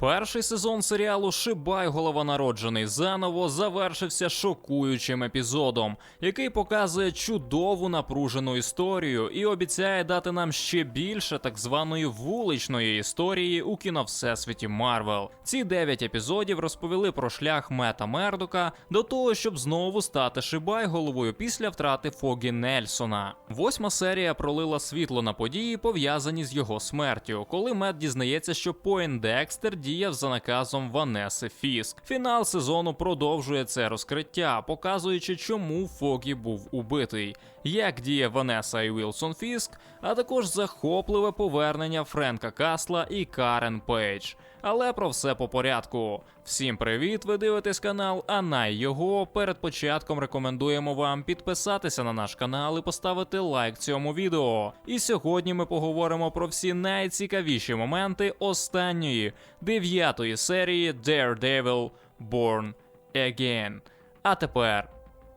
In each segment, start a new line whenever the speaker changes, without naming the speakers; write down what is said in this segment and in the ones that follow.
Перший сезон серіалу Шибай голова народжений заново завершився шокуючим епізодом, який показує чудову напружену історію і обіцяє дати нам ще більше так званої вуличної історії у кіно Всесвіті Марвел. Ці дев'ять епізодів розповіли про шлях Мета Мердока до того, щоб знову стати Шибай головою після втрати Фогі Нельсона. Восьма серія пролила світло на події, пов'язані з його смертю, коли Мет дізнається, що Поін Декстер діяв за наказом Ванеси Фіск. Фінал сезону продовжує це розкриття, показуючи, чому Фогі був убитий, як діє Ванеса і Вілсон Фіск, а також захопливе повернення Френка Касла і Карен Пейдж. Але про все по порядку. Всім привіт! Ви дивитесь канал, а на його перед початком рекомендуємо вам підписатися на наш канал і поставити лайк цьому відео. І сьогодні ми поговоримо про всі найцікавіші моменти останньої дев'ятої серії Daredevil Born Again. А тепер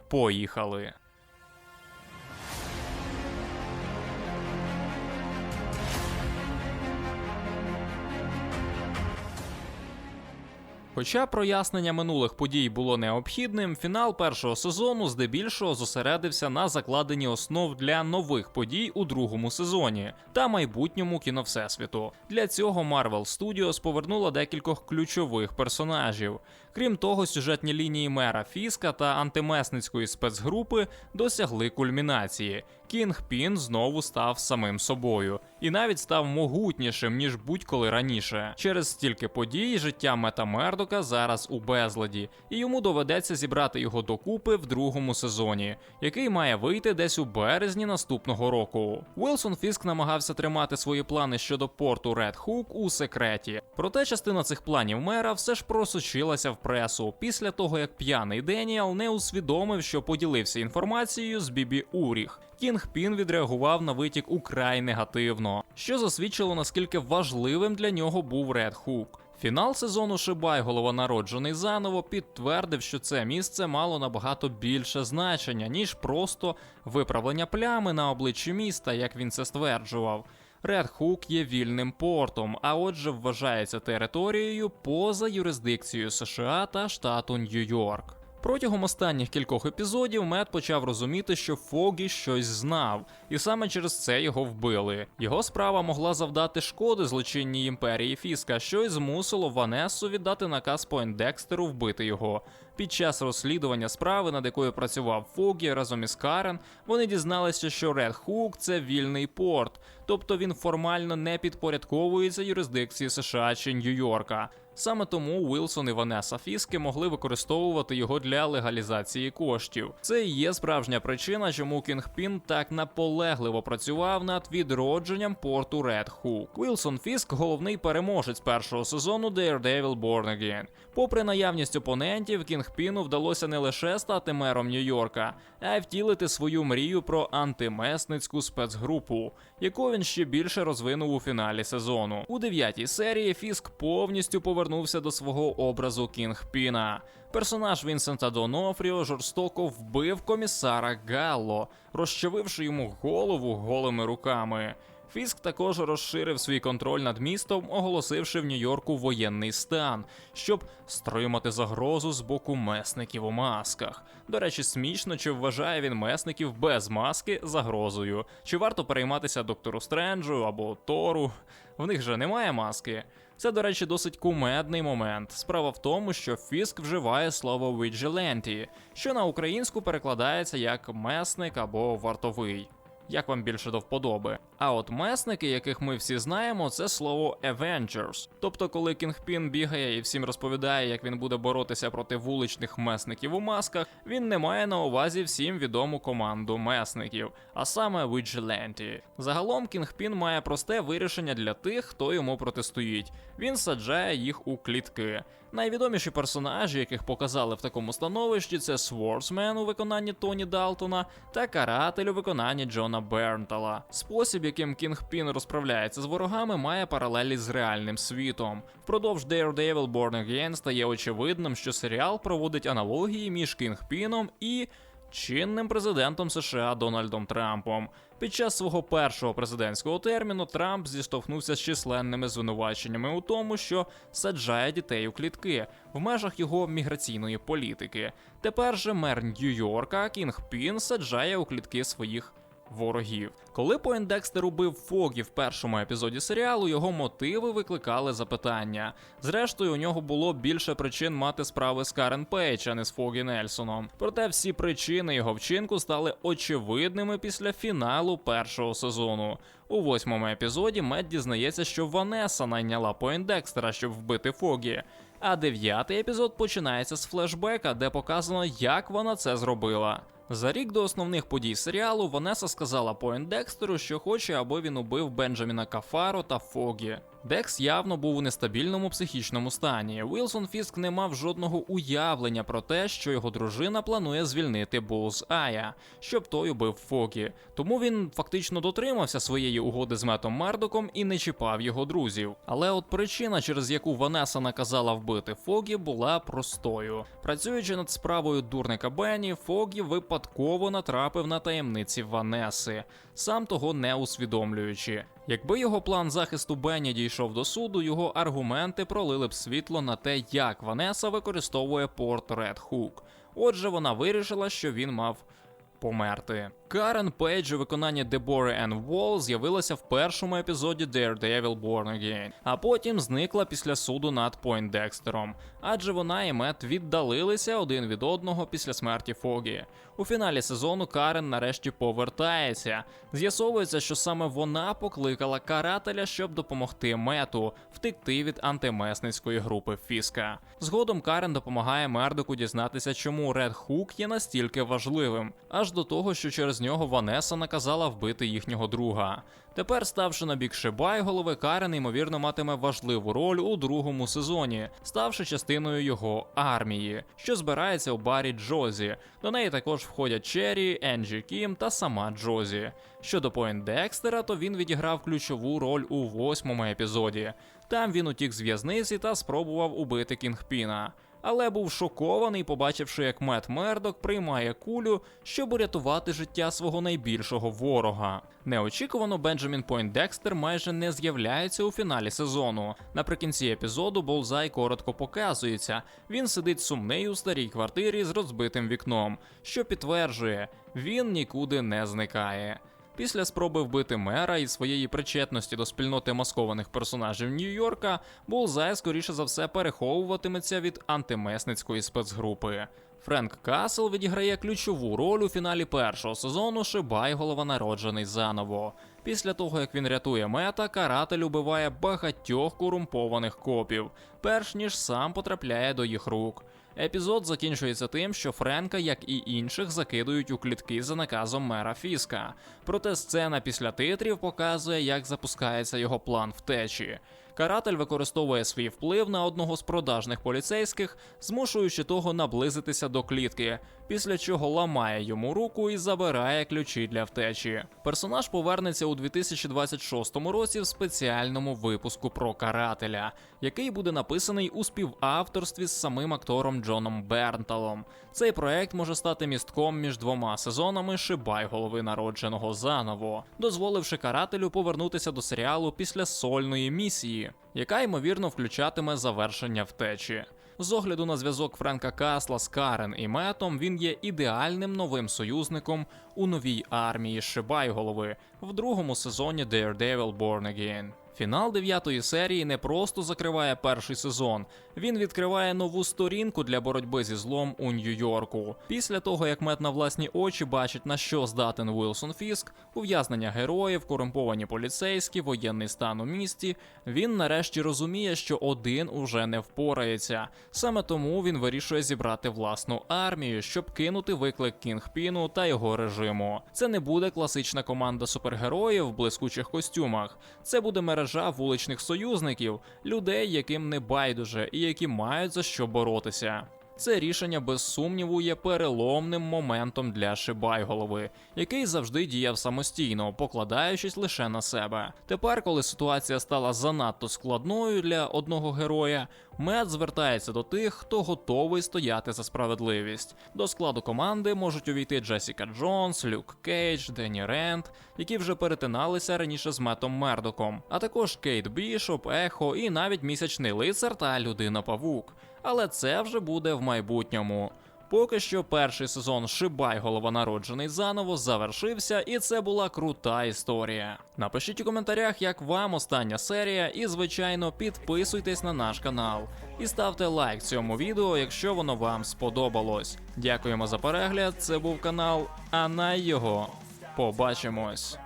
поїхали. Хоча прояснення минулих подій було необхідним, фінал першого сезону здебільшого зосередився на закладенні основ для нових подій у другому сезоні та майбутньому кіно Всесвіту. Для цього Marvel Studios повернула декількох ключових персонажів. Крім того, сюжетні лінії мера Фіска та антимесницької спецгрупи досягли кульмінації. Кінг Пін знову став самим собою і навіть став могутнішим ніж будь-коли раніше. Через стільки подій життя Мета Мердока зараз у безладі, і йому доведеться зібрати його докупи в другому сезоні, який має вийти десь у березні наступного року. Уилсон Фіск намагався тримати свої плани щодо порту Ред Хук у секреті. Проте частина цих планів мера все ж просочилася в пресу після того, як п'яний Деніел не усвідомив, що поділився інформацією з Бібі Уріх. Кінг Пін відреагував на витік украй негативно, що засвідчило наскільки важливим для нього був Ред Хук. Фінал сезону Шибай, голова народжений заново, підтвердив, що це місце мало набагато більше значення, ніж просто виправлення плями на обличчі міста, як він це стверджував. Ред Хук є вільним портом, а отже, вважається територією поза юрисдикцією США та штату Нью-Йорк. Протягом останніх кількох епізодів Мед почав розуміти, що Фогі щось знав, і саме через це його вбили. Його справа могла завдати шкоди злочинній імперії Фіска, що й змусило Ванесу віддати наказ Пойндекстеру вбити його. Під час розслідування справи, над якою працював Фогі разом із Карен, вони дізналися, що Ред Хук це вільний порт, тобто він формально не підпорядковується юрисдикції США чи Нью-Йорка. Саме тому Уилсон і Ванеса Фіски могли використовувати його для легалізації коштів. Це і є справжня причина, чому Кінгпін так наполегливо працював над відродженням порту Ред Хук. Уилсон Фіск головний переможець першого сезону Daredevil Born Again. Попри наявність опонентів, Кінгпіну вдалося не лише стати мером Нью-Йорка, а й втілити свою мрію про антимесницьку спецгрупу, яку він ще більше розвинув у фіналі сезону. У дев'ятій серії Фіск повністю повернувся до свого образу Кінгпіна. Персонаж Вінсента Донофріо жорстоко вбив комісара Галло, розчавивши йому голову голими руками. Фіск також розширив свій контроль над містом, оголосивши в Нью-Йорку воєнний стан, щоб стримати загрозу з боку месників у масках. До речі, смішно, чи вважає він месників без маски загрозою, чи варто перейматися доктору Стренджу або Тору. В них же немає маски. Це, до речі, досить кумедний момент. Справа в тому, що Фіск вживає слово «vigilante», що на українську перекладається як месник або вартовий. Як вам більше до вподоби? А от месники, яких ми всі знаємо, це слово Avengers. Тобто, коли Кінгпін бігає і всім розповідає, як він буде боротися проти вуличних месників у масках, він не має на увазі всім відому команду месників, а саме Vigilante. Загалом Кінгпін має просте вирішення для тих, хто йому протистоїть. Він саджає їх у клітки. Найвідоміші персонажі, яких показали в такому становищі, це Сворсмен у виконанні Тоні Далтона та каратель у виконанні Джона Бернтала. Спосіб, яким Кінгпін розправляється з ворогами, має паралелі з реальним світом. Впродовж Daredevil Born Again стає очевидним, що серіал проводить аналогії між Кінгпіном і чинним президентом США Дональдом Трампом. Під час свого першого президентського терміну Трамп зіштовхнувся з численними звинуваченнями у тому, що саджає дітей у клітки в межах його міграційної політики. Тепер же мер Нью-Йорка Кінг Пін саджає у клітки своїх ворогів. Коли Пойндекстер убив Фогі в першому епізоді серіалу, його мотиви викликали запитання. Зрештою, у нього було більше причин мати справи з Карен Пейдж, а не з Фогі Нельсоном. Проте всі причини його вчинку стали очевидними після фіналу першого сезону. У восьмому епізоді Мед дізнається, що Ванеса найняла Пойндекстера, щоб вбити Фогі. А дев'ятий епізод починається з флешбека, де показано, як вона це зробила. За рік до основних подій серіалу Ванеса сказала Поіндекстеру, що хоче, аби він убив Бенджаміна Кафаро та Фогі. Декс явно був у нестабільному психічному стані. Вілсон Фіск не мав жодного уявлення про те, що його дружина планує звільнити Булз Ая, щоб той убив Фогі. Тому він фактично дотримався своєї угоди з Метом Мердоком і не чіпав його друзів. Але от причина, через яку Ванеса наказала вбити Фогі, була простою. Працюючи над справою дурника Бенні, Фогі випадково натрапив на таємниці Ванеси, сам того не усвідомлюючи. Якби його план захисту Бенні дійшов до суду, його аргументи пролили б світло на те, як Ванеса використовує порт Ред Хук. Отже, вона вирішила, що він мав померти. Карен Пейдж у виконанні Дебори Енн Волл з'явилася в першому епізоді Daredevil Born Again, а потім зникла після суду над Пойндекстером, адже вона і Мет віддалилися один від одного після смерті Фогі. У фіналі сезону Карен нарешті повертається. З'ясовується, що саме вона покликала карателя, щоб допомогти Мету втекти від антимесницької групи Фіска. Згодом Карен допомагає Мердоку дізнатися, чому Ред Хук є настільки важливим, аж до того, що через нього Ванеса наказала вбити їхнього друга. Тепер, ставши на бік Шибайголови, Карен ймовірно матиме важливу роль у другому сезоні, ставши частиною його армії, що збирається у барі Джозі. До неї також входять Черрі, Енджі Кім та сама Джозі. Щодо Пойндекстера, то він відіграв ключову роль у восьмому епізоді. Там він утік з в'язниці та спробував убити Кінгпіна але був шокований, побачивши, як Мет Мердок приймає кулю, щоб урятувати життя свого найбільшого ворога. Неочікувано Бенджамін Пойндекстер майже не з'являється у фіналі сезону. Наприкінці епізоду Болзай коротко показується. Він сидить сумний у старій квартирі з розбитим вікном, що підтверджує, він нікуди не зникає. Після спроби вбити мера і своєї причетності до спільноти маскованих персонажів Нью-Йорка, Булзай, скоріше за все, переховуватиметься від антимесницької спецгрупи. Френк Касл відіграє ключову роль у фіналі першого сезону Шибайголова народжений заново. Після того, як він рятує мета, каратель убиває багатьох корумпованих копів, перш ніж сам потрапляє до їх рук. Епізод закінчується тим, що Френка, як і інших, закидують у клітки за наказом мера Фіска. Проте сцена після титрів показує, як запускається його план втечі. Каратель використовує свій вплив на одного з продажних поліцейських, змушуючи того наблизитися до клітки, після чого ламає йому руку і забирає ключі для втечі. Персонаж повернеться у 2026 році в спеціальному випуску про карателя, який буде написаний у співавторстві з самим актором Джоном Бернталом. Цей проект може стати містком між двома сезонами Шибай голови народженого заново, дозволивши карателю повернутися до серіалу після сольної місії, яка ймовірно включатиме завершення втечі. З огляду на зв'язок Френка Касла з Карен і Метом, він є ідеальним новим союзником у новій армії Шибайголови в другому сезоні Daredevil Born Again. Фінал дев'ятої серії не просто закриває перший сезон, він відкриває нову сторінку для боротьби зі злом у Нью-Йорку. Після того, як мет на власні очі бачить, на що здатен Уилсон Фіск, ув'язнення героїв, корумповані поліцейські, воєнний стан у місті, він нарешті розуміє, що один уже не впорається. Саме тому він вирішує зібрати власну армію, щоб кинути виклик Кінгпіну та його режиму. Це не буде класична команда супергероїв в блискучих костюмах. Це буде мережа вуличних союзників, людей, яким не байдуже і які мають за що боротися. Це рішення без сумніву є переломним моментом для Шибайголови, який завжди діяв самостійно, покладаючись лише на себе. Тепер, коли ситуація стала занадто складною для одного героя, Мед звертається до тих, хто готовий стояти за справедливість. До складу команди можуть увійти Джесіка Джонс, Люк Кейдж, Дені Рент, які вже перетиналися раніше з Метом Мердоком, а також Кейт Бішоп, Ехо і навіть місячний лицар та людина Павук. Але це вже буде в майбутньому. Поки що перший сезон Шибай голова народжений заново завершився, і це була крута історія. Напишіть у коментарях, як вам остання серія, і звичайно підписуйтесь на наш канал і ставте лайк цьому відео, якщо воно вам сподобалось. Дякуємо за перегляд. Це був канал Анай його. Побачимось.